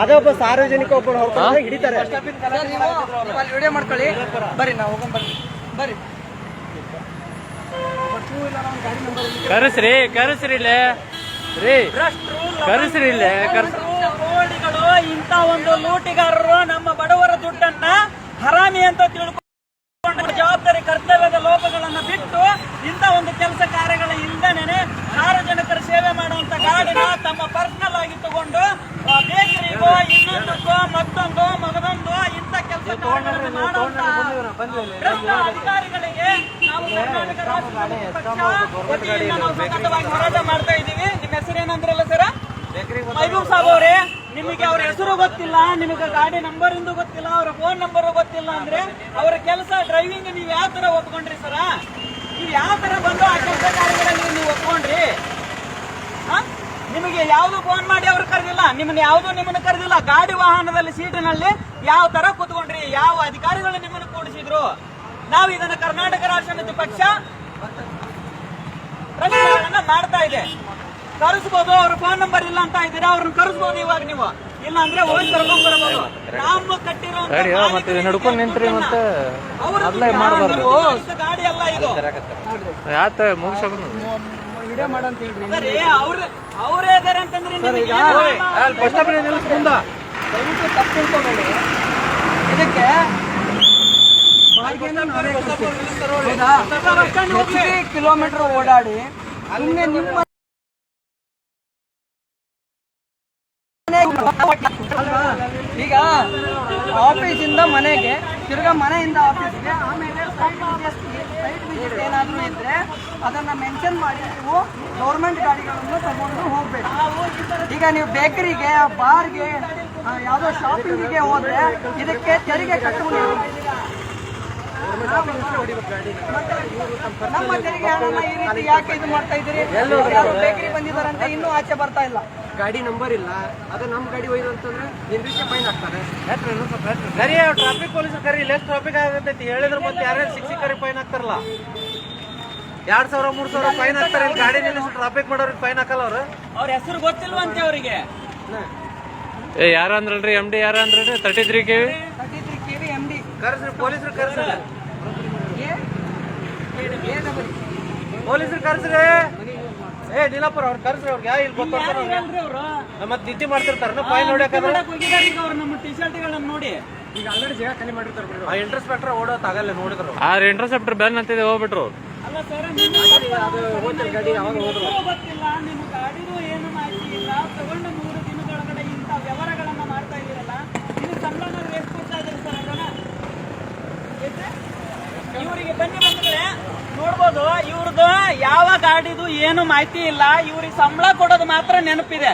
ಅದೇ ಒಬ್ಬ ಸಾರ್ವಜನಿಕ ಒಬ್ಬ ಹೊರಗೆ ಹಿಡಿತಾರೆ. ಸರ್, ನೀವು ನೀವು ವಿಡಿಯೋ ಮಾಡ್ಕೊಳ್ಳಿ. ಬರ್ರಿ ನಾವು ಹೋಗೋಣ ಬರ್ರಿ. ಬರ್ರಿ. ಕರೆಸ್ರಿ ಕರೆಸ್ರಿ ಇಲ್ಲೇ. ರೀ ಕರೆಸ್ರಿ ಇಲ್ಲೇ ರೋಡಿಗಳು ಇಂತ ಒಂದು ಲೂಟಿಗಾರರು ನಮ್ಮ ಬಡವರ ದುಡ್ಡನ್ನ ಹರಾಮಿ ಅಂತ ತಿಳ್ಕೊಂಡು ಜವಾಬ್ದಾರಿ ಕರ್ತವ್ಯದ ಲೋಪಗಳನ್ನು ಬಿಟ್ಟು ಇಂತ ಒಂದು ಕೆಲಸ ಕಾರ್ಯಗಳ ಇಲ್ಲದೇನೆ ಸಾರ್ವಜನಿಕರ ಸೇವೆ ಮಾಡುವಂತ ಗಾಡಿನ ತಮ್ಮ ಪರ್ಸನಲ್ ಆಗಿ ತಗೊಂಡು ಆ, ಬೇಕರಿಗೋ ಇನ್ನೊಂದಕ್ಕೋ ಮತ್ತೊಂದು ಮಗದೊಂದು ಇಂತ ಕೆಲಸ ಕಾರ್ಯಗಳನ್ನು ಮಾಡುವಂತ ಭ್ರಷ್ಟ ಅಧಿಕಾರಿಗಳಿಗೆ ನಾವು ಕರ್ನಾಟಕ ಪಕ್ಷ ವತಿಯಿಂದ ನಾವು ಸತತವಾಗಿ ಹೋರಾಟ ಮಾಡ್ತಾ ಇದ್ದೀವಿ ನಿಮ್ಮ ಹೆಸರೇನಂದ್ರಲ್ಲ ಸರ್ ಮೈಬೂಬ್ ಸಾಬ್ ಅವರೇ ನಿಮಗೆ ಅವ್ರ ಹೆಸರು ಗೊತ್ತಿಲ್ಲ ನಿಮಗೆ ಗಾಡಿ ನಂಬರ್ ಇಂದು ಗೊತ್ತಿಲ್ಲ ಅವ್ರ ಫೋನ್ ನಂಬರ್ ಗೊತ್ತಿಲ್ಲ ಅಂದ್ರೆ ಅವರ ಕೆಲಸ ಡ್ರೈವಿಂಗ್ ನೀವು ಯಾವ ತರ ಒಪ್ಕೊಂಡ್ರಿ ಸರ ನೀವು ಯಾವ ತರ ಬಂದು ಆ ಕೆಲಸ ಕಾರ್ಯಗಳಲ್ಲಿ ನೀವು ಒಪ್ಕೊಂಡ್ರಿ? ನಿಮಗೆ ಯಾವ್ದು ಫೋನ್ ಮಾಡಿ ಅವ್ರು ಕರೆದಿಲ್ಲ ನಿಮ್ಮನ್ನ ಯಾವ್ದು ನಿಮ್ಮನ್ನ ಕರೆದಿಲ್ಲ ಗಾಡಿ ವಾಹನದಲ್ಲಿ ಸೀಟಿನಲ್ಲಿ ಯಾವ ತರ ಕೂತ್ಕೊಂಡ್ರಿ? ಯಾವ ಅಧಿಕಾರಿಗಳು ನಿಮ್ಮನ್ನು ಕೂಡಿಸಿದ್ರು? ನಾವು ಇದನ್ನ ಕರ್ನಾಟಕ ರಾಷ್ಟ್ರ ಸಮಿತಿ ಪಕ್ಷ ಪ್ರಶ್ನೆಗಳನ್ನ ಮಾಡ್ತಾ ಇದೆ. ಕರೆಸ್ಬೋದು ಅವ್ರ ಫೋನ್ ನಂಬರ್ ಇಲ್ಲ ಅಂತ ಇದ್ದೀರಾ? ಅವ್ರನ್ನ ಕರೆಸ್ಬೋದು ಇವಾಗ ನೀವು. ಇಲ್ಲ ಅಂದ್ರೆ ಹೋಗಿ ಕರ್ಕೊಂಡ್ ಕಟ್ಟಿರೋ ನಾವು ಕಟ್ಟಿರುವಂತ ಗಾಡಿ ಮತ್ತೆ ಇದು ನಡ್ಕೊಂಡ್ ನಿಂತ್ರಿ ಮತ್ತೆ ಅವ್ರ ಅಲ್ಲೇ ಗಾಡಿ ಅಲ್ಲ ಇದು. ಅವ್ರ ಇದಾರೆ ಅಂತಂದ್ರೆ ನಿಮಗೆ ದಯವಿಟ್ಟು ತಪ್ಪು ಇದಕ್ಕೆ ಕಿಲೋಮೀಟರ್ ಓಡಾಡಿ ಸುಮ್ಮನೆ ನಿಮ್ಮ ಈಗ ಆಫೀಸಿಂದ ಮನೆಗೆ, ತಿರ್ಗಾ ಮನೆಯಿಂದ ಆಫೀಸ್ಗೆ, ಆಮೇಲೆ ವಿಸಿಟ್ ಏನಾದರೂ ಇದ್ರೆ ಅದನ್ನ ಮೆನ್ಷನ್ ಮಾಡಿ ನೀವು ಗೌರ್ಮೆಂಟ್ ಗಾಡಿಗಳನ್ನು ತಗೊಂಡು ಹೋಗ್ಬೇಕು. ಈಗ ನೀವು ಬೇಕರಿಗೆ ಬಾರ್ಗೆ ಯಾವುದೋ ಶಾಪಿಂಗಿಗೆ ಹೋದ್ರೆ ಇದಕ್ಕೆ ತೆರಿಗೆ ಕಟ್ಟುವುದು. ನಮ್ಮ ತೆರಿಗೆ ಹಣನ ಈ ರೀತಿ ಯಾಕೆ ಇದು ಮಾಡ್ತಾ ಇದ್ದೀರಿ? ಯಾರು ಬೇಕರಿ ಬಂದಿದ್ದಾರಂತೆ ಇನ್ನೂ ಆಚೆ ಬರ್ತಾ ಇಲ್ಲ. ಗಾಡಿ ನಂಬರ್ ಇಲ್ಲ. ಅದು ನಮ್ಮ ಗಾಡಿ ಒಯ್ದು ಅಂತಂದ್ರೆ ನಿರ್ದಿಷ್ಟ ಫೈನ್ ಹಾಕ್ತಾರೆ. ಕರಿ ಟ್ರಾಫಿಕ್ ಪೊಲೀಸ್ ಕರಿ ಎಷ್ಟು ಟ್ರಾಫಿಕ್ ಆಗತೈತಿ ಹೇಳಿದ್ರೆ ಮತ್ತೆ ಯಾರ್ಯಾರು ಸಿಕ್ಸಿ ಕರಿ ಫೈನ್ ಹಾಕ್ತಾರಲ್ಲ. ಎರಡ್ ಸಾವಿರ ಮೂರ್ ಸಾವಿರ ಫೈನ್ ಹಾಕ್ತಾರೆ ಇಲ್ಲಿ ಗಾಡಿ ನಿಲ್ಲಿಸಿ ಟ್ರಾಫಿಕ್ ಮಾಡೋರಿಗೆ ಫೈನ್ ಹಾಕಲ್ಲ ಅವ್ರು. ಅವ್ರ ಹೆಸರು ಗೊತ್ತಿಲ್ವಂತೆ ಅವರಿಗೆ. ಏ ಯಾರ ಅಂದ್ರಲ್ರಿ? ಎಂ ಡಿ ಯಾರ ಅಂದ್ರಿ thirty three K V thirty three K V M D ಕರ್ಸ್ರಿ. ಪೊಲೀಸರು ಕರ್ಸ್ರಿ ಪೊಲೀಸರು ಕರ್ಸ್ರಿ. ಏ ನೀಲಪ್ಪರ ಅವ್ರು ಕರ್ಸ್ರಿ ಅವ್ರಿಗೆ. ಯಾ ಇಲ್ಲಿ ಗೊತ್ತಾಗ್ತಾರ ಮತ್ತೆ ನಿದ್ದೆ ಮಾಡ್ತಿರ್ತಾರ ಫೈನ್ ನೋಡ್ಯಾಕಂದ್ರೆ ಹೋಗಿದ್ದಾರೆ ಈಗ ಅವ್ರು ನಮ್ಮ ಟಿ ಶರ್ಟ್ಗಳನ್ನ ನೋಡಿ. ಈಗ ಆಲ್ರೆಡಿ ಜಾಗ ಖಾಲಿ ಮಾಡಿರ್ತಾರೆ ಬಿಡ್ರಿ ಆ ಇಂಟರ್ಸ್ಪೆಕ್ಟರ್ ಓಡೋತ್ತಾಗಲ್ಲ ನೋಡಿದ್ರು. ಆ ಇಂಟರ್ಸೆಪ್ಟರ್ ಬೆನ್ ಅಂತಿದೆ ಹೋಗ್ಬಿಟ್ರು. ಅಲ್ಲ ಸರ್ ನಿಮಗೆ ಗಾಡಿ ಯಾವಾಗ ಹೋದ್ರು ಗೊತ್ತಿಲ್ಲ ನಿಮ್ಮ ಗಾಡಿದು ಏನು ಮಾಹಿತಿ ಇಲ್ಲ ತಗೊಂಡ ಮೂರು ದಿನದೊಳಗಡೆ ಇಂಥ ವ್ಯವಹಾರಗಳನ್ನ ಮಾಡ್ತಾ ಇದೀರಲ್ಲ ನೀವು ಸಂಬಳನ ಎಷ್ಟು ಕೊಡ್ತಾ ಇದ್ದೀರಿ ಸರ್ ಅದನ್ನ ಎಷ್ಟ್? ಇವರಿಗೆ ಬನ್ನಿ ಬಂದ್ರೆ ನೋಡ್ಬೋದು ಇವ್ರದ್ದು ಯಾವ ಗಾಡಿದು ಏನು ಮಾಹಿತಿ ಇಲ್ಲ. ಇವ್ರಿಗೆ ಸಂಬಳ ಕೊಡೋದು ಮಾತ್ರ ನೆನಪಿದೆ.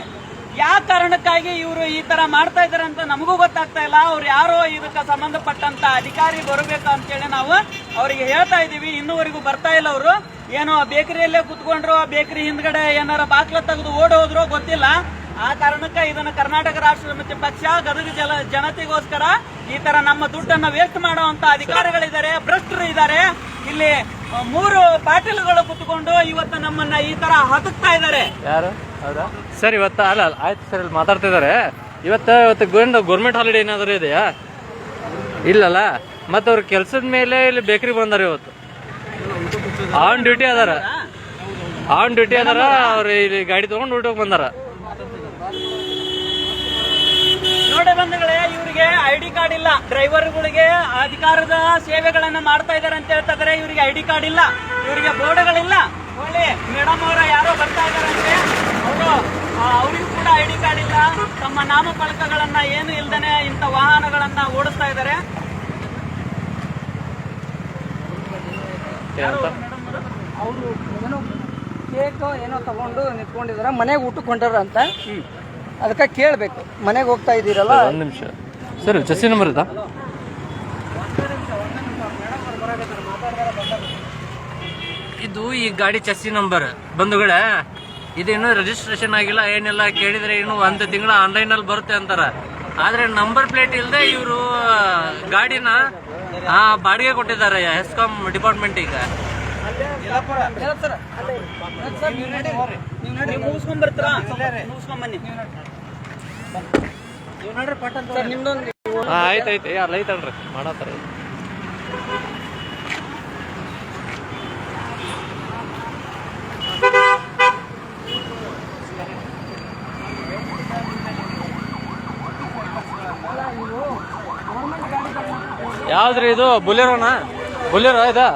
ಯಾವ ಕಾರಣಕ್ಕಾಗಿ ಇವರು ಈ ತರ ಮಾಡ್ತಾ ಇದಾರೆ ಅಂತ ನಮಗೂ ಗೊತ್ತಾಗ್ತಾ ಇಲ್ಲ. ಅವ್ರು ಯಾರೋ ಇದಕ್ಕೆ ಸಂಬಂಧಪಟ್ಟಂತ ಅಧಿಕಾರಿ ಬರಬೇಕು ಅಂತೇಳಿ ನಾವು ಅವರಿಗೆ ಹೇಳ್ತಾ ಇದೀವಿ ಇನ್ನೂವರೆಗೂ ಬರ್ತಾ ಇಲ್ಲ ಅವರು. ಏನೋ ಬೇಕರಿಯಲ್ಲೇ ಕುತ್ಕೊಂಡ್ರು ಬೇಕರಿ ಹಿಂದ್ಗಡೆ ಏನಾರ ಬಾಕ್ಲ ತೆಗೆದು ಓಡೋದ್ರೋ, ಗೊತ್ತಿಲ್ಲ. ಆ ಕಾರಣಕ್ಕೆ ಇದನ್ನ ಕರ್ನಾಟಕ ರಾಷ್ಟ್ರ ಸಮಿತಿ ಪಕ್ಷ ಗದಗ ಜಲ ಜನತೆಗೋಸ್ಕರ ಈ ತರ ನಮ್ಮ ದುಡ್ಡನ್ನ ವೇಸ್ಟ್ ಮಾಡುವಂತ ಅಧಿಕಾರಿಗಳಿದ್ದಾರೆ ಭ್ರಷ್ಟರು ಇದ್ದಾರೆ. ಇಲ್ಲಿ ಮೂರು ಪಾಟೀಲ್ಗಳು ಕುತ್ಕೊಂಡು ಇವತ್ತು ನಮ್ಮನ್ನ ಈ ತರ ಹತಕ್ತಾ ಇದ್ದಾರೆ. ಯಾರು? ಹೌದಾ? ಸರ್ ಇವತ್ತು ಅಲ್ಲ ಆಯ್ತು ಸರ್ ಇಲ್ಲಿ ಮಾತಾಡ್ತಿದ್ದಾರೆ. ಇವತ್ತು ಇವತ್ತು ಗೌರ್ಮೆಂಟ್ ಹಾಲಿಡೇ ಏನಾದರೂ ಇದೆಯಾ? ಇಲ್ಲಲ್ಲ ಮತ್ತೆ ಅವ್ರ ಕೆಲಸದ ಮೇಲೆ ಇಲ್ಲಿ ಬೇಕರಿ ಬಂದಾರ ಇವತ್ತು. ಆನ್ ಡ್ಯೂಟಿ ಅದಾರ. ಆನ್ ಡ್ಯೂಟಿ ಅದಾರ ಅವ್ರು ಇಲ್ಲಿ ಗಾಡಿ ತಗೊಂಡು ಊಟಕ್ಕೆ ಬಂದಾರ. ನೋಡಿ ಬಂಧುಗಳೇ ಇವರಿಗೆ ಐ ಡಿ ಕಾರ್ಡ್ ಇಲ್ಲ. ಡ್ರೈವರ್ಗಳಿಗೆ ಅಧಿಕಾರದ ಸೇವೆಗಳನ್ನ ಮಾಡ್ತಾ ಇದಾರೆ ಅಂತ ಹೇಳ್ತಿದ್ರೆ ಇವರಿಗೆ ಐ ಡಿ ಕಾರ್ಡ್ ಇಲ್ಲ. ಇವರಿಗೆ ಬೋರ್ಡ್ಗಳಿಲ್ಲ. ಒಳ್ಳೆ ಮೇಡಮ್ ಅವರ ಯಾರೋ ಬರ್ತಾ ಇದಾರಂತೆ ಅವರು ಅವರಿಗೂ ಕೂಡ ಐ ಡಿ ಕಾರ್ಡ್ ಇಲ್ಲ. ತಮ್ಮ ನಾಮಫಲಕಗಳನ್ನ ಏನು ಇಲ್ದೇನೆ ಇಂಥ ವಾಹನಗಳನ್ನ ಓಡಿಸ್ತಾ ಇದ್ದಾರೆ. ಏನಂತ ಅವರು? ಏನೋ ಕೇಕ್ ಏನೋ ತಗೊಂಡು ನಿಂತ್ಕೊಂಡಿದಾರ ಮನೆಗೆ ಊಟಕ್ಕೆ ಹೊಂಟಾರ ಅಂತ. ಅದಕ್ಕೆ ಕೇಳಬೇಕು. ಮನೆಗೆ ಹೋಗ್ತಾ ಇದ್ದೀರಲ್ಲ? ಒಂದು ನಿಮಿಷ. ಸರ್ ಚಸಿ ನಂಬರ್ ಇದಾ? ಇದು ಈ ಗಾಡಿ ಚಸ್ಸಿ ನಂಬರ್. ಬಂಧುಗಳೇ ಇದೇನು ರಿಜಿಸ್ಟ್ರೇಷನ್ ಆಗಿಲ್ಲ ಏನಿಲ್ಲ ಕೇಳಿದ್ರೆ ಇನ್ನು ಒಂದು ತಿಂಗಳು ಆನ್ಲೈನ್ ಅಲ್ಲಿ ಬರುತ್ತೆ ಅಂತಾರ. ಆದ್ರೆ ನಂಬರ್ ಪ್ಲೇಟ್ ಇಲ್ಲದೆ ಇವರು ಗಾಡಿನ ಆ ಬಾಡಿಗೆ ಕೊಟ್ಟಿದ್ದಾರೆ ಎಸ್ಕಾಂ ಡಿಪಾರ್ಟ್ಮೆಂಟಿಗೆ ಈಗ. ನೀವು ನಡಿ ಮುಗಿಸ್ಕೊಂಡ್ ಬರ್ತೀರಾ? ಬನ್ನಿ ಆಯ್ತು ಆಯ್ತು. ಐತಲ್ರಿ ಮಾಡತ್ತಾರ ಯಾವ್ದ್ರಿ ಇದು? ಬುಲೆರೋನಾ? ಬುಲೆರೋ ಇದಾ?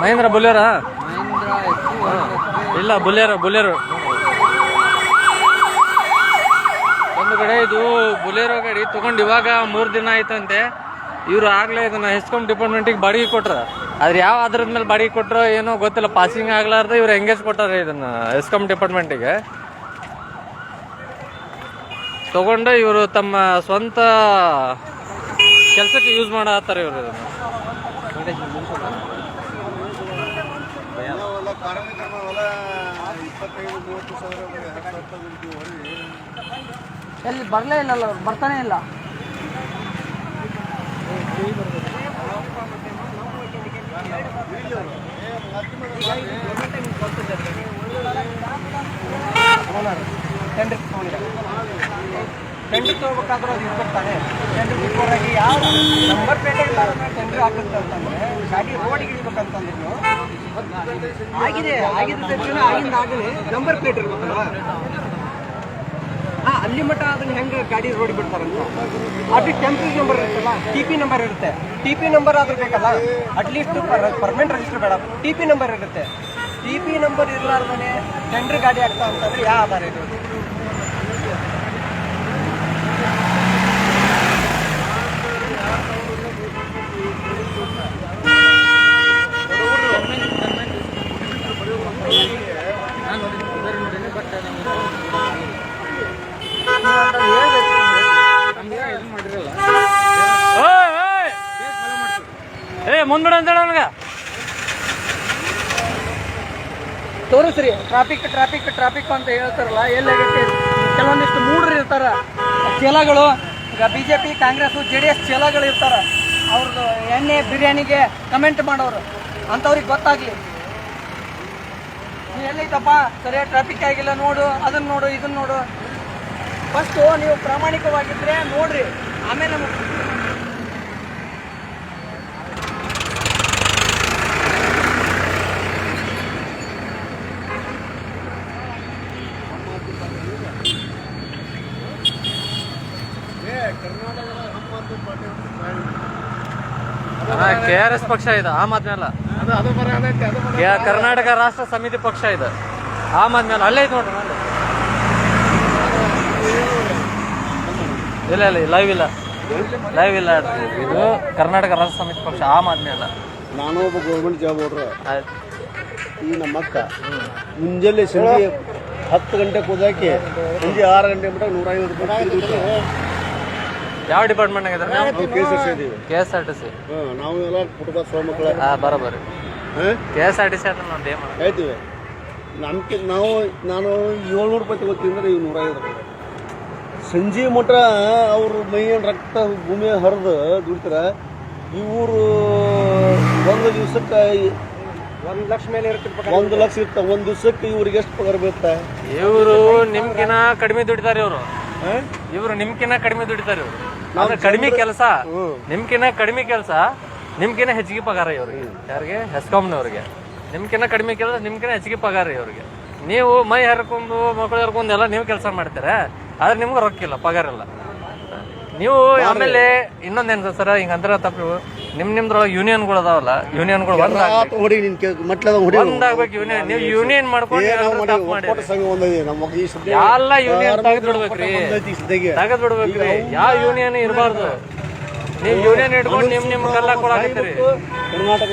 ಮಹೇಂದ್ರ ಬುಲೆರಾ? ಇಲ್ಲ ಬುಲೆರೋ ಬುಲೆರೋ ಒಂದು ಕಡೆ ಇದು ಬುಲೆರೋ ಗಾಡಿ ತಗೊಂಡು ಇವಾಗ ಮೂರು ದಿನ ಆಯ್ತಂತೆ. ಇವ್ರು ಆಗ್ಲೇ ಇದನ್ನ ಎಸ್ಕಾಂ ಡಿಪಾರ್ಟ್ಮೆಂಟಿಗೆ ಬಾಡಿಗೆ ಕೊಟ್ರ. ಆದ್ರೆ ಯಾವ ಅದ್ರದ ಮೇಲೆ ಬಾಡಿಗೆ ಕೊಟ್ರ ಏನೋ ಗೊತ್ತಿಲ್ಲ ಪಾಸಿಂಗ್ ಆಗ್ಲಾರ್ದು ಇವ್ರು ಎಂಗೇಜ್ ಕೊಟ್ಟಾರ ಇದನ್ನ ಎಸ್ಕಾಂ ಡಿಪಾರ್ಟ್ಮೆಂಟಿಗೆ ತಗೊಂಡು ಇವರು ತಮ್ಮ ಸ್ವಂತ ಕೆಲಸಕ್ಕೆ ಯೂಸ್ ಮಾಡತ್ತಾರ ಇವರು ಇದನ್ನ. ಎಲ್ಲಿ ಬರಲೇ ಇಲ್ಲಲ್ಲ ಅವ್ರು ಬರ್ತಾನೆ ಇಲ್ಲ. ಟೆಂಡರ್ ತಗೊಂಡಿದ್ದಾರೆ ಟೆಂಡರ್ ತಗೋಬೇಕಾದ್ರೂ ಅದು ಇರ್ಬೇಕು ತಾನೆ ಟೆಂಡರ್ ಇಟ್ಕೊಂಡಾಗಿ ಯಾವ ನಂಬರ್ ಪ್ಲೇಟ್ ಟೆಂಡರ್ ಹಾಕುತ್ತೆ ಅಂತಂದ್ರೆ, ಗಾಡಿ ರೋಡಿಗೆ ಇಳಿಬೇಕಂತಂದ್ರೆ ನೀವು ಆಗಿದೆ ಆಗಿದ್ದ ತಕ್ಷಣ ಆಗಿಂದ ಆಗಲಿ ನಂಬರ್ ಪ್ಲೇಟ್ ಇರ್ಬೇಕಲ್ಲ. ಹಾ ಅಲ್ಲಿ ಮಟ್ಟ ಅದನ್ನ ಹೆಂಗೆ ಗಾಡಿ ರೋಡ್ ಬಿಡ್ತಾರಂತ? ಅದು ಟೆಂಪ್ರೇಚರ್ ನಂಬರ್ ಇರುತ್ತಲ್ಲ ಟಿ ಪಿ ನಂಬರ್ ಇರುತ್ತೆ. ಟಿ ಪಿ ನಂಬರ್ ಆದ್ರೂ ಬೇಕಲ್ಲ ಅಟ್ಲೀಸ್ಟ್ ಪರ್ಮನೆಂಟ್ ರಿಜಿಸ್ಟರ್ ಬೇಡ. ಟಿ ಪಿ ನಂಬರ್ ಇರುತ್ತೆ. ಟಿ ಪಿ ನಂಬರ್ ಇರಲಾರ್ದೇ ಟೆಂಡರ್ ಗಾಡಿ ಆಗ್ತಾ ಅಂತಂದ್ರೆ ಯಾವ ಆಧಾರ ಇದು? ಏ ಮುಂದ್ಬಿಡ ಅಂತ ಹೇಳ ತೋರಿಸ್ರಿ ಟ್ರಾಫಿಕ್ ಟ್ರಾಫಿಕ್ ಟ್ರಾಫಿಕ್ ಅಂತ ಹೇಳ್ತಾರಲ್ಲ ಎಲ್ಲಾಗೈತೆ ಕೆಲವೊಂದಿಷ್ಟು ಮೂಡ್ರು ಇರ್ತಾರ, ಚೇಲಗಳು, ಈಗ B J P Congress J D S ಚೀಲಗಳು ಇರ್ತಾರ ಅವ್ರದ್ದು ಎಣ್ಣೆ ಬಿರಿಯಾನಿಗೆ ಕಮೆಂಟ್ ಮಾಡೋರು. ಅಂಥವ್ರಿಗೆ ಗೊತ್ತಾಗ್ಲಿ. ಎಲ್ಲಿ ಎಲ್ಲೈತಪ್ಪ ಸರಿಯಾಗಿ ಟ್ರಾಫಿಕ್ ಆಗಿಲ್ಲ, ನೋಡು ಅದನ್ನ ನೋಡು ಇದನ್ನ ನೋಡು. ಫಸ್ಟು ನೀವು ಪ್ರಾಮಾಣಿಕವಾಗಿದ್ರೆ ನೋಡ್ರಿ. ಆಮೇಲೆ ಕೆ ಆರ್ ಎಸ್ ಪಕ್ಷ ಇದೆ ಆಮ್ ಆದ್ಮಿ ಅಲ್ಲ ಕೆ- ಕರ್ನಾಟಕ ರಾಷ್ಟ್ರ ಸಮಿತಿ ಪಕ್ಷ ಇದೆ. ಆಮ್ ಆದ್ಮಿ ಅಲ್ಲ ಅಲ್ಲೇ ಐತೆ ನೋಡ್ರಿ ಅಲ್ಲಿ. ಇಲ್ಲ ಇಲ್ಲ ಲೈವ್ ಇಲ್ಲ. ಲೈವ್ ಇಲ್ಲ ಇದು ಕರ್ನಾಟಕ ರಾಜ್ಯ ಸಮಿತಿ ಪಕ್ಷ ಆಮ್ ಆದ್ಮಿ ಅಲ್ಲ. ನಾನು ಒಬ್ಬ ಗೌರ್ಮೆಂಟ್ ಜಾಬ್ ಹೋದ್ರೆ ಆಯ್ತು. ಈ ನಮ್ಮ ಅಕ್ಕ ಮುಂಜಾನೆ ಸಂಜೆ ಹತ್ತು ಗಂಟೆ ಕೂದಾಕಿ ಸಂಜೆ ಆರು ಗಂಟೆ ಮಟ್ಟ ನೂರ ಐವತ್ತು ರೂಪಾಯಿ. ಯಾವ ಡಿಪಾರ್ಟ್ಮೆಂಟ್ ಆಗಿದೆ ನಾವು? Case ಹಚ್ಚಿದ್ದೀವಿ K S R T C. ಹಾಂ ನಾವು ಎಲ್ಲ ಕುಟುಂಬ ಸ್ವಮಕ್ಕಳ ಹಾಂ ಬರೋಬರಿ. ಹಾಂ? K S R T C ಅಂತ ನಾವು ಡೇ ಮಾಡ್ತೀವಿ. ಹೇಳ್ತೀವಿ ನಮ್ಗೆ ನಾವು ನಾನು ಏಳ್ನೂರು ರೂಪಾಯಿ ತಗೋತೀನಿ ಅಂದ್ರೆ ಇವು ನೂರ ಐವತ್ತು ರೂಪಾಯಿ. ಸಂಜೆ ಮಠ ಅವರು ಮೈಯನ್ನು ರಕ್ತ ಭೂಮಿ ಹರಿದು ದುಡಿತಾರ. ಇವರು ಒಂದು ದಿವ್ಸಕ್ಕೆ ಒಂದು ಲಕ್ಷ ಮೇಲೆ ಇರ್ತಿರ್ಬೇಕು ಒಂದು ಲಕ್ಷ ಇರ್ತ ಒಂದು ದಿವ್ಸಕ್ಕೆ ಇವ್ರಿಗೆ ಎಷ್ಟು ಪಗಾರ ಬೀಳ್ತಾ? ಇವರು ನಿಮ್ಗಿನ ಕಡಿಮೆ ದುಡಿತಾರೆ ಇವರು. ಇವರು ನಿಮ್ಕಿನ ಕಡಿಮೆ ದುಡಿತಾರೆ ಇವರು. ನಾವು ಕಡಿಮೆ ಕೆಲಸ ನಿಮ್ಕಿನ ಕಡಿಮೆ ಕೆಲಸ ನಿಮ್ಕಿನ ಹೆಚ್ಚಿಗೆ ಪಗಾರ ಇವ್ರಿಗೆ. ಯಾರಿಗೆ? ಹೆಸ್ಕಾಮ್ನವ್ರಿಗೆ ನಿಮ್ಕಿನ ಕಡಿಮೆ ಕೆಲಸ ನಿಮ್ಕಿನ ಹೆಚ್ಚಿಗೆ ಪಗಾರ ಇವ್ರಿಗೆ. ನೀವು ಮೈ ಹರ್ಕೊಂಡು ಮಕ್ಕಳು ಹರ್ಕೊಂಡು ಎಲ್ಲ ನೀವು ಕೆಲಸ ಮಾಡ್ತೀರಾ? ಆದ್ರೆ ನಿಮ್ಗೆ ರೊಕ್ಕಿಲ್ಲ ಪಗಾರ ಇಲ್ಲ. ನೀವು ಆಮೇಲೆ ಇನ್ನೊಂದೇನು ಸರ್ ಹಿಂಗ ಅಂದ್ರ ತಪ್ಪು. ನಿಮ್ ನಿಮ್ದ್ರೊಳಗೆ ಯೂನಿಯನ್ಗಳು ಅದಾವಲ್ಲ ಯೂನಿಯನ್ಗಳು ಒಂದಾಗ್ಬೇಕು. ಯೂನಿಯನ್ ನೀವು. ಯೂನಿಯನ್ ಮಾಡ್ಕೊಂಡು ಎಲ್ಲ ಯೂನಿಯನ್ ತಗದು ಬಿಡ್ಬೇಕ್ರಿ? ತಗದು. ಬಿಡ್ಬೇಕ್ರಿ. ಯಾವ ಯೂನಿಯನ್ ಇರಬಾರ್ದು. ನೀವು ಯೂನಿಯನ್ ಇಟ್ಕೊಂಡು ನಿಮ್ ನಿಮ್ ಕಲ್ಲ ಕೊಡಾಕತ್ತೀರಿ ಕರ್ನಾಟಕ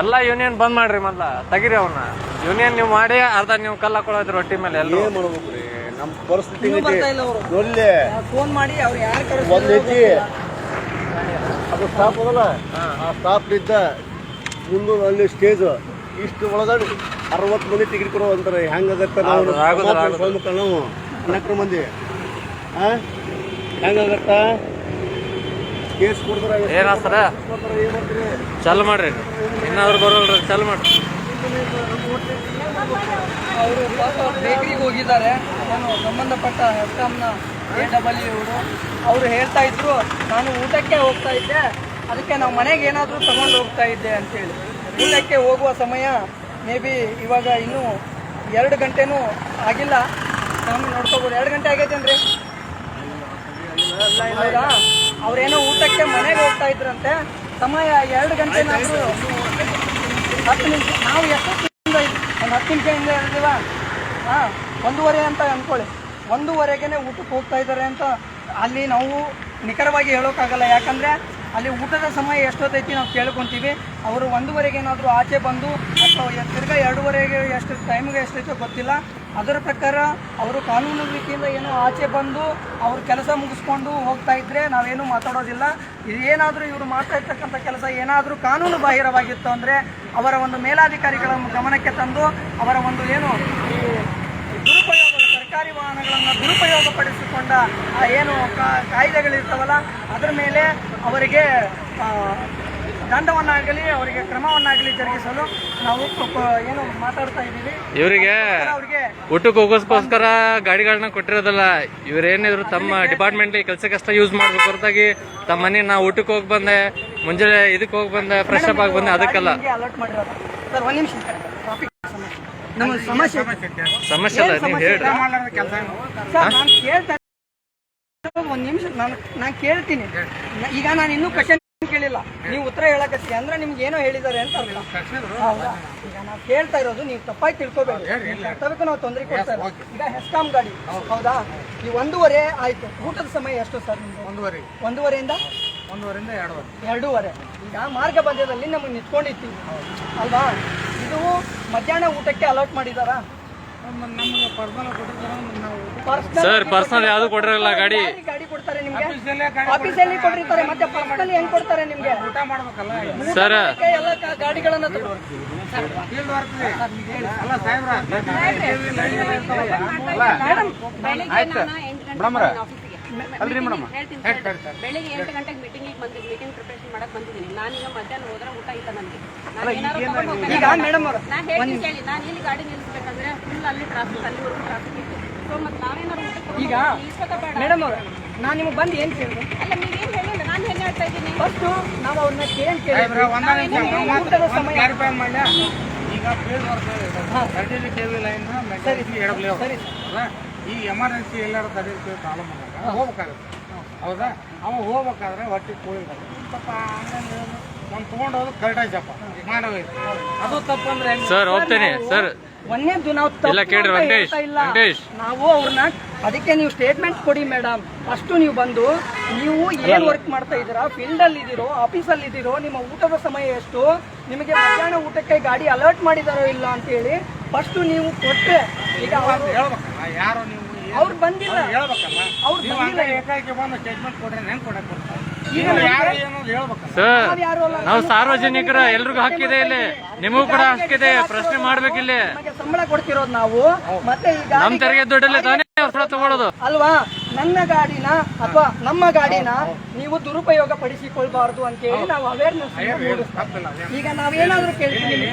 ಎಲ್ಲಾ ಯೂನಿಯನ್ ಬಂದ್ ಮಾಡ್ರಿ ಮೊದ್ಲ. ತೆಗಿರಿ ಅವನ್ನ ಯೂನಿಯನ್ ನೀವು ಮಾಡಿ ಅರ್ಧ ನೀವು ಕಲ್ಲ ಕೊಡೋದ್ರಿ ರೊಟ್ಟಿ ಮೇಲೆ ಎಲ್ಲರೂ. ಏನ್ ಮಾಡ್ಬೇಕ್ರಿ ನಮ್ಮ ಪರಿಸ್ಥಿತಿ ಇನ್ನೂ ಬರ್ತಾ ಇಲ್ಲ ಅವರು. ನೋಡ್ಲಿ ಫೋನ್ ಮಾಡಿ ಅವ್ರು ಯಾರು ಒಂದ್ ಐತಿ ಅದು ಸ್ಟಾಪ್ ಅದಲ್ಲ? ಆ ಸ್ಟಾಪ್ ಇದ್ದ ಮುಂದೆ ಅಲ್ಲಿ ಸ್ಟೇಜ್ ಇಷ್ಟು ಒಳಗಡೆ ಅರವತ್ತು ಮಂದಿ ಟಿಕೆಟ್ ಕೊಡೋ ಅಂತಾರೆ. ಹೆಂಗಾಗತ್ತ ನಾವು? ಆಗುದಿಲ್ಲ, ನಾವು. ನಾಲ್ಕು ಮಂದಿ. ಆ? ಹೆಂಗಾಗತ್ತ ಏನಾಸ್ತಾರ ಚಲ್ ಮಾಡ್ರಿ. ಇನ್ನಾದ್ರು ಬರೋಲ್ರಿ ಚಲ್ ಮಾಡ್ರಿ. ಅವರು ಬೇಕರಿಗೆ ಹೋಗಿದ್ದಾರೆ. ನಾನು ಸಂಬಂಧಪಟ್ಟ ಹೆಸ್ಕಾಮ್ನ ಎ ಡಬಲ್ಯೂ ಇವರು. ಅವರು ಹೇಳ್ತಾ ಇದ್ರು ನಾನು ಊಟಕ್ಕೆ ಹೋಗ್ತಾ ಇದ್ದೆ. ಅದಕ್ಕೆ ನಾವು ಮನೆಗೆ ಏನಾದರೂ ತಗೊಂಡು ಹೋಗ್ತಾ ಇದ್ದೆ ಅಂತೇಳಿ. ಊಟಕ್ಕೆ ಹೋಗುವ ಸಮಯ ಮೇ ಬಿ ಇವಾಗ ಇನ್ನೂ ಎರಡು ಗಂಟೆನೂ ಆಗಿಲ್ಲ. ನಾನು ನೋಡ್ಕೋಬೋದು. ಎರಡು ಗಂಟೆ ಆಗೈತೇನ್ರಿ? ಹೌದಾ ಅವ್ರೇನೋ ಊಟಕ್ಕೆ ಮನೆಗೆ ಹೋಗ್ತಾ ಇದ್ರಂತೆ. ಸಮಯ ಎರಡು ಗಂಟೆ ನಾವು ಹತ್ತು ನಿಮಿಷ ನಾವು ಎಷ್ಟೊತ್ತಿಂದ ಒಂದು ಹತ್ತು ನಿಮಿಷದಿಂದ ಇರ್ತೀವ ಹಾಂ ಒಂದೂವರೆ ಅಂತ ಅಂದ್ಕೊಳ್ಳಿ ಒಂದೂವರೆಗೆ ಊಟಕ್ಕೆ ಹೋಗ್ತಾ ಇದ್ದಾರೆ ಅಂತ ಅಲ್ಲಿ ನಾವು ನಿಖರವಾಗಿ ಹೇಳೋಕ್ಕಾಗಲ್ಲ. ಯಾಕಂದರೆ ಅಲ್ಲಿ ಊಟದ ಸಮಯ ಎಷ್ಟೊತ್ತೈತಿ ನಾವು ಕೇಳ್ಕೊತೀವಿ. ಅವರು ಒಂದೂವರೆಗೆ ಏನಾದರೂ ಆಚೆ ಬಂದು ಅಥವಾ ತಿರ್ಗಾ ಎರಡೂವರೆಗೆ ಎಷ್ಟು ಟೈಮ್ಗೆ ಎಷ್ಟೈತೋ ಗೊತ್ತಿಲ್ಲ. ಅದರ ಪ್ರಕಾರ ಅವರು ಕಾನೂನು ರೀತಿಯಿಂದ ಏನೋ ಆಚೆ ಬಂದು ಅವ್ರ ಕೆಲಸ ಮುಗಿಸ್ಕೊಂಡು ಹೋಗ್ತಾ ಇದ್ರೆ ನಾವೇನು ಮಾತಾಡೋದಿಲ್ಲ. ಏನಾದರೂ ಇವರು ಮಾಡ್ತಾ ಇರ್ತಕ್ಕಂಥ ಕೆಲಸ ಏನಾದರೂ ಕಾನೂನು ಬಾಹಿರವಾಗಿತ್ತು ಅಂದರೆ ಅವರ ಒಂದು ಮೇಲಾಧಿಕಾರಿಗಳ ಗಮನಕ್ಕೆ ತಂದು ಅವರ ಒಂದು ಏನು ಸರ್ಕಾರಿ ವಾಹನಗಳನ್ನು ದುರುಪಯೋಗಪಡಿಸಿಕೊಂಡ ಏನು ಕಾಯ್ದೆಗಳಿರ್ತಾವಲ್ಲ ಅದರ ಮೇಲೆ ಅವರಿಗೆ ದಂಡವನ್ನಾಗಲಿ ಅವರಿಗೆ ಕ್ರಮವನ್ನಾಗಲಿ ಜರುಗಿಸಲು ನಾವು ಏನು ಮಾತಾಡ್ತಾ ಇದ್ದೀವಿ. ಇವರಿಗೆ ಅವರಿಗೆ ಊಟಕ್ಕೆ ಹೋಗೋಸ್ಕೋಸ್ಕರ ಗಾಡಿಗಳನ್ನ ಕೊಟ್ಟಿರೋದಲ್ಲ ಇವರೇನಿದ್ರು ತಮ್ಮ ಡಿಪಾರ್ಟ್ಮೆಂಟ್ ಕೆಲಸಕ್ಕಷ್ಟ ಯೂಸ್ ಮಾಡಬೇಕು ಹೊರತಾಗಿ ತಮ್ಮ ಮನೆ ನಾವು ಊಟಕ್ಕೆ ಹೋಗಿ ಬಂದೆ ಮುಂಜಾನೆ ಇದಕ್ಕೆ ಹೋಗಿ ಬಂದೆ ಫ್ರೆಶ್ ಅಪ್ ಆಗಿ ಬಂದೆ ಅದಕ್ಕೆಲ್ಲ. ಅಲರ್ಟ್ ಮಾಡಿರೋದು. ಸರ್ ಒಂದು ನಿಮಿಷ ನಮ್ಮ ಸಮಸ್ಯೆ ಸಮಸ್ಯೆ ಅಲ್ಲ ನೀವು ಹೇಳ್ರಿ. ಸರ್ ನಾನು ಕೇಳ್ತಾ ಒಂದು ನಿಮಿಷ ನಾನು ನಾನು ಕೇಳ್ತೀನಿ. ಈಗ ನಾನು ಇನ್ನೂ ಕ್ವಶನ್ ಕೇಳಿಲ್ಲ. ನೀವು ಉತ್ತರ ಹೇಳಕತ್ತೀರಿ. ಅಂದ್ರೆ ನಿಮ್ಗೆ ಏನೋ ಹೇಳಿದ್ದಾರೆ ಅಂತ ಅಲ್ಲ ಹೌದಾ? ಈಗ ನಾವು ಕೇಳ್ತಾ ಇರೋದು ನೀವು ತಪ್ಪಾಗಿ ತಿಳ್ಕೊಬೇಕು ಕರ್ತವ್ಯಕ್ಕೂ ನಾವು ತೊಂದರೆ ಕೊಡ್ತಾ ಇಲ್ಲ. ಈಗ ಹೆಸ್ಕಾಂ ಗಾಡಿ. ಹೌದಾ. ಈ ಒಂದೂವರೆ ಆಯ್ತು. ಊಟದ ಸಮಯ ಎಷ್ಟು ಸರ್ ನಿಮ್ಗೆ ಒಂದೂವರೆ. ಒಂದೂವರೆಯಿಂದ? ಒಂದೂವರೆಯಿಂದ ಎರಡುವರೆ. ಎರಡೂವರೆ. ಈಗ ಮಾರ್ಗ ಮಧ್ಯದಲ್ಲಿ ನಮಗೆ ನಿಂತ್ಕೊಂಡಿರ್ತೀವಿ ಅಲ್ವಾ? ಇದು ಮಧ್ಯಾಹ್ನ ಊಟಕ್ಕೆ ಅಲರ್ಟ್ ಮಾಡಿದಾರಾ ನಮ್ಗೆ ಪರ್ಸನಲ್ ಕೊಟ್ಟಿದ್ದಾರೆ ನಾವು ಸರ್ ಪರ್ಸನಲ್ ಯಾವ್ದು ಕೊಡಿರಲ್ಲ ಗಾಡಿ ಗಾಡಿ ಕೊಡ್ತಾರೆ ನಿಮ್ಗೆ ಆಫೀಸಲ್ಲಿ ಕೊಟ್ಟಿರ್ತಾರೆ ಮತ್ತೆ ಪರ್ಸನಲ್ ಹೆಂಗ್ ಕೊಡ್ತಾರೆ ನಿಮ್ಗೆ ಊಟ ಮಾಡ್ಬೇಕಲ್ಲ ಸರ್ ಅದಕ್ಕೆ ಎಲ್ಲ ಗಾಡಿಗಳನ್ನ ತಗೋ- ಫೀಲ್ಡ್ ವರ್ಕ್ ಅಲ್ಲ ಸಾಹೇಬ್ರ ಮೇಡಮ್ ಎಂಟು ಮೇಡಮ್. ಸರ್. ಬೆಳಿಗ್ಗೆ ಎಂಟು ಗಂಟೆಗೆ ಮೀಟಿಂಗ್ ಬಂದಿದ್ದೀನಿ ಮೀಟಿಂಗ್ ಪ್ರಿಪರೇಷನ್ ಮಾಡಕ್ ಬಂದಿದ್ದೀನಿ. ನಾನೀಗ ಮಧ್ಯಾಹ್ನ ಹೋದ್ರೆ ಊಟ ಇಲ್ಲ ನನಗೆ? ನಾನು ಹೇಳ್ತೀನಿ ಕೇಳಿ. ನಾನು ಇಲ್ಲಿ ಗಾಡಿ ನಿಲ್ಲಿಸ್ಬೇಕಂದ್ರೆ ಫುಲ್ ಅಲ್ಲಿ ಟ್ರಾಫಿಕ್ ಅಲ್ಲಿ ಟ್ರಾಫಿಕ್ ಇತ್ತು. ಸೊ ಮತ್ತೆ ನಾವೇನಾದ್ರು ಈಗ ಮೇಡಮ್ ಅವ್ರ ನಾನು ನಿಮಗೆ ಬಂದು ಏನು ಕೇಳಿದೆ? ಅಲ್ಲ ನೀವೇನ್ ಹೇಳಿಲ್ಲ ನಾನು ಏನು ಹೇಳ್ತಾ ಇದ್ದೀನಿ? ಫಸ್ಟ್ ನಾವು ಅವ್ರನ್ನ ಕೇಳಿ ಕೇಳಿದ್ವಿ ಊಟದ ಸಮಯ. ಕ್ಲಾರಿಫೈ ಮಾಡ್ಲ? ಈಗ ಫೀಲ್ಡ್ ವರ್ಕ್ ಲೈನ್ ಸರಿ ಅಲ್ಲ? ಈ ಎಮರ್ಜೆನ್ಸಿ ಎಲ್ಲರೂ ತಡೆಯುತ್ತೆ ಪ್ರಾಬ್ಲಮ್ ಆದಾಗ ಹೋಗ್ಬೇಕಾಗುತ್ತೆ. ಹೌದಾ? ಅವ ಹೋಗ್ಬೇಕಾದ್ರೆ ಹೊಟ್ಟೆ ಕೋಳಿ ಒಂದು ತೊಗೊಂಡು ಹೋದ್ರೆ ಕರೆಕ್ಟಾಯ್ತಪ್ಪ ಮಾನವ ಅದು ತಪ್ಪಂದ್ರೆ ಸರ್ ಹೋಗ್ತೇನೆ. ಸರ್. ಒಂದೇದು ನಾವು. ನಾವು ಅವ್ರನ್ನ ಅದಕ್ಕೆ ನೀವು ಸ್ಟೇಟ್ಮೆಂಟ್ ಕೊಡಿ ಮೇಡಮ್ ಅಷ್ಟು ನೀವು ಬಂದು ನೀವು ಏನ್ ವರ್ಕ್ ಮಾಡ್ತಾ ಇದ್ದೀರಾ? ಫೀಲ್ಡ್ ಅಲ್ಲಿ ಇದ್ದೀರೋ ಆಫೀಸಲ್ಲಿ ಇದ್ದೀರೋ ನಿಮ್ಮ ಊಟದ ಸಮಯ ಎಷ್ಟು? ನಿಮಗೆ ಮಧ್ಯಾಹ್ನ ಊಟಕ್ಕೆ ಗಾಡಿ ಅಲರ್ಟ್ ಮಾಡಿದಾರೋ ಇಲ್ಲ ಅಂತ ಹೇಳಿ ಫಸ್ಟ್ ನೀವು ಕೊಟ್ರೆ ಈಗ ಅವ್ರು ಹೇಳ್ಬೇಕಲ್ಲ ಯಾರು ನೀವು ಏನು- ಅವ್ರು ಬಂದಿಲ್ಲ. ಹೇಳ್ಬೇಕಲ್ಲ ಅವ್ರು ನೀವು ಬಂದಿಲ್ಲ ಹಂಗೆ ಏಕಾಏಕಿ ಬಂದು ಸ್ಟೇಟ್ಮೆಂಟ್ ಕೊಡ್ರಿ ಹೆಂಗೆ ಕೊಡಕ್ಕೆ ಬರ್ತಾರೆ ಈಗ ಈಗ ಯಾರು ಏನು ಹೇಳ್ಬೇಕಲ್ಲ ಸರ್ ನಾವ್ ಯಾರು ಅಲ್ಲ. ನಾವು ಸಾರ್ವಜನಿಕರ ಎಲ್ರಿಗೂ ಹಕ್ಕಿದೆ ಇಲ್ಲಿ. ನಿಮಗೂ ಕೂಡ ಹಕ್ಕಿದೆ ಪ್ರಶ್ನೆ ಮಾಡ್ಬೇಕಿಲ್ಲಿ. ನಮಗೆ ಸಂಬಳ ಕೊಡ್ತಿರೋದು ನಾವು. ಮತ್ತೆ ಈಗ ನಮ್ ತೆರಿಗೆ ದುಡ್ಡಲ್ಲಿ ತಾನೇ ಅವ್ರ ತಗೊಳ್ಳೋದು ಅಲ್ವಾ? ನನ್ನ ಗಾಡಿನ ಅಥವಾ ನಮ್ಮ ಗಾಡಿನ ನೀವು ದುರುಪಯೋಗ ಪಡಿಸಿಕೊಳ್ಬಾರ್ದು ಅಂತ ಹೇಳಿ ನಾವು ಅವೇರ್ನೆಸ್ ಈಗ ನಾವೇನಾದ್ರೂ ಕೇಳ್ತೀವಿ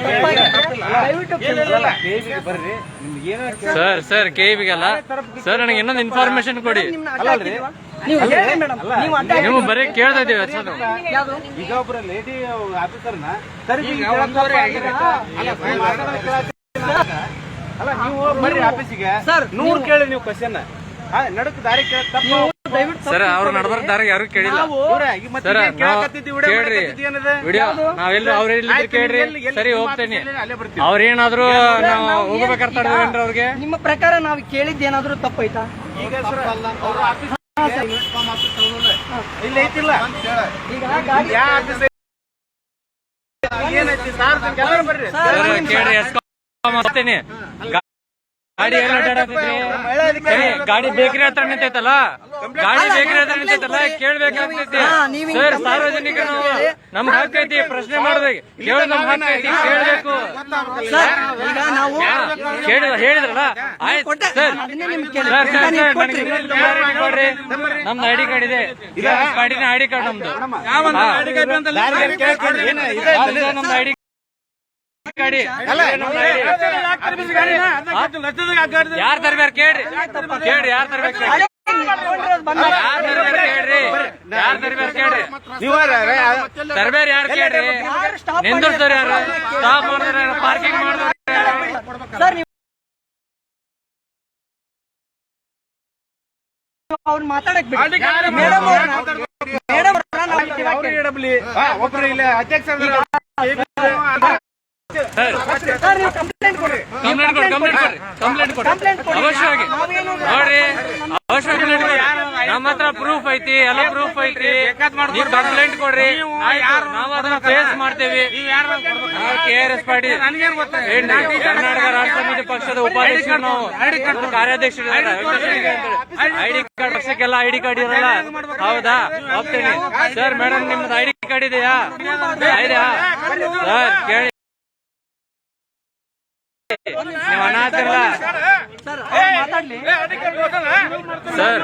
ದಯವಿಟ್ಟು ಸರ್ ಸರ್ ಕೇವಿಗಲ್ಲ. ಸರ್ ನನಗೆ ಇನ್ನೊಂದು ಇನ್ಫಾರ್ಮೇಶನ್ ಕೊಡಿ. ನೀವು ಹೇಳಿ ಮೇಡಮ್ ನೀವು ಅಡ್ಡ ನೀವು ಬರೀ ಕೇಳ್ತಾ ಇದೀವಿ ಸರ್ ಈಗ ಒಬ್ರು ಲೇಡಿ ಆಫೀಸರ್ನ ಸರಿ ಅಲ್ಲ ನೀವು ಬರ್ರಿ ಆಫೀಸಿಗೆ ಸರ್ ನೂರ್ ಕೇಳಿ ನೀವು ಕ್ವಶನ್ ನಡಕ್ ದಾರಿ ಯಾರು ಕೇಳಿಲ್ಲ. ಸರ್ ಕೇಳ್ರಿ. ವಿಡಿಯೋ ನಾವೆಲ್ಲ ಅವ್ರ ಸರಿ ನಿಮ್ಮ ಹೋಗ್ತೇನೆ. ಅವ್ರೇನಾದ್ರು ನಾವು ಅವ್ರಿಗೆ? ನಿಮ್ಮ ಪ್ರಕಾರ ನಾವು ಕೇಳಿದ್ದೇನಾದ್ರೂ ತಪ್ಪೈತಾ? ಈಗ ಸರ್ ಅವ್ರ ಆಫೀಸ್ ಇಲ್ಲಿ ಐತಿಲ್ಲ. ಈಗ ಯಾ ಆಫೀಸ್ ಏನೈತಿ ಸಾರ್ವಜನಿಕ ಎಲ್ಲರೂ ಬರ್ರಿ. ಸರ್ ಕೇಳ್ರಿ ಎಸ್ಕಾಂ ಮಾಡ್ತೇನೆ ಗಾಡಿ ಏನ್ ಗಾಡಿ ಬೇಕರಿ ಹತ್ರ ನಿಂತೈತಲ್ಲ? ಗಾಡಿ ಬೇಕರಿ ಹತ್ರ ನಿಂತೈತಲ್ಲ? ಕೇಳ್ಬೇಕಾಗ್ತೈತಿ ಸರ್ ಸಾರ್ವಜನಿಕ ನಮ್ ನಮ್ಗೆ ಹಕ್ಕು ಐತಿ ಪ್ರಶ್ನೆ ಮಾಡ್ಬೇಕು ಕೇಳಿ ನಮ್ಗೆ ಕೇಳಬೇಕು. ಐತಿ ಕೇಳ್ಬೇಕು ಸರ್ ಈಗ ನಾವು ಕೇಳಿದ್ರ ಹೇಳಿದ್ರಲ್ಲ? ಆಯ್ತು. ಸರ್ ಕೊಡ್ರಿ. ನಮ್ದು ಐಡಿ ಕಾರ್ಡ್ ಇದೆ. ಗಾಡಿನ ಐಡಿ ಕಾರ್ಡ್ ನಮ್ದು. ನಮ್ದು ಐಡಿ ಯಾರ್ ತರ್ಬೇರ್ ಕೇಳ್ರಿ ಕೇಳ್ರಿ ಯಾರ್ ತರ್ಬೇಕು ಯಾರ್ ತರ್ಬೇರ್ ಕೇಳ್ರಿ ಯಾರ್ ಕೇಳ್ರಿ ನೀವು ತರ್ಬೇರ್ ಯಾರ್ ಕೇಳ್ರಿ ನಿಂದಿರ್ತಾರೆ ಯಾರು ಸ್ಟಾಪ್ ಮಾಡಿದ್ರೆ ಪಾರ್ಕಿಂಗ್ ಮಾಡಿದ್ರೆ ಅವ್ರು ಮಾತಾಡಕ್ ಮೇಡಮ್ ಇಲ್ಲ ಅಧ್ಯಕ್ಷ ಕಂಪ್ಲೇಂಟ್ ಕೊಡಿ ಕಂಪ್ಲೇಂಟ್ ಕೊಡಿ ಕಂಪ್ಲೇಂಟ್ ಕೊಡಿ. ಕಂಪ್ಲೇಂಟ್ ಕೊಡಿ. ಅವಶ್ಯವಾಗಿ. ನೋಡ್ರಿ ಅವಶ್ಯವಾಗಿ ನಡೀರಿ. ನಮ್ಮ ಹತ್ರ ಪ್ರೂಫ್ ಐತಿ ಎಲ್ಲ ಪ್ರೂಫ್ ಐತಿ. ನೀವು ಕಂಪ್ಲೇಂಟ್ ಕೊಡ್ರಿ. ನಾವು ಅದನ್ನ ಫೇಸ್ ಮಾಡ್ತೇವಿ. K R S Patil? Karnataka Rashtra Samiti ಪಕ್ಷದ ಉಪಾಧ್ಯಕ್ಷರು ನಾವು. ಕಾರ್ಯಾಧ್ಯಕ್ಷರು ಐಡಿ ಕಾರ್ಡ್ ಪಕ್ಷಕ್ಕೆಲ್ಲ ಐಡಿ ಕಾರ್ಡ್ ಇರಲ್ಲ. ಹೌದಾ? ಹೋಗ್ತೇನೆ ಸರ್ ಮೇಡಮ್ ನಿಮ್ದು ಐಡಿ ಕಾರ್ಡ್ ಇದೆಯಾ? ಇದೆಯಾ? ಸರ್ ಕೇಳಿ ನೀವು ಹಣ ಹಾಕ್ತಿರಲ್ಲ ಸರ್ ಅವ್ರು ಮಾತಾಡ್ಲಿ ಸರ್.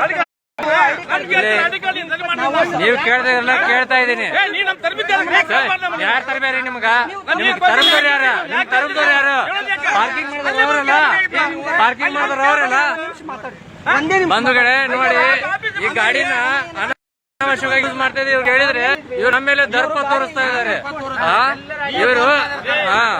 ನೀವು ಕೇಳ್ತಾ ಇರಲ್ಲ ಕೇಳ್ತಾ ಇದ್ದೀನಿ. ಯಾರ ಯಾರು ತರಬೇರಿ ನಿಮ್ಗ? ನಿಮ್ಗೆ ತರಬೇರಿ ಯಾರ? ನಿಮ್ ತರಬೇರಿ ಯಾರು? ಪಾರ್ಕಿಂಗ್ ಮಾಡಿದ್ರೆ ಅವರಲ್ಲ ಪಾರ್ಕಿಂಗ್ ಮಾಡಿದ್ರೆ ಅವರಲ್ಲ ಬಂಧುಗಳೇ ನೋಡಿ ಈ ಗಾಡಿನ ಅನಾವಶ್ಯಕವಾಗಿ ಯೂಸ್ ಮಾಡ್ತಾ ಇದ್ದೀವಿ. ಇವ್ರು ಹೇಳಿದ್ರೆ ಇವ್ರು ನಮ್ಮ ಮೇಲೆ ದರ್ಪ ತೋರಿಸ್ತಾ ಇದ್ದಾರೆ. ಇವರು ಹಾ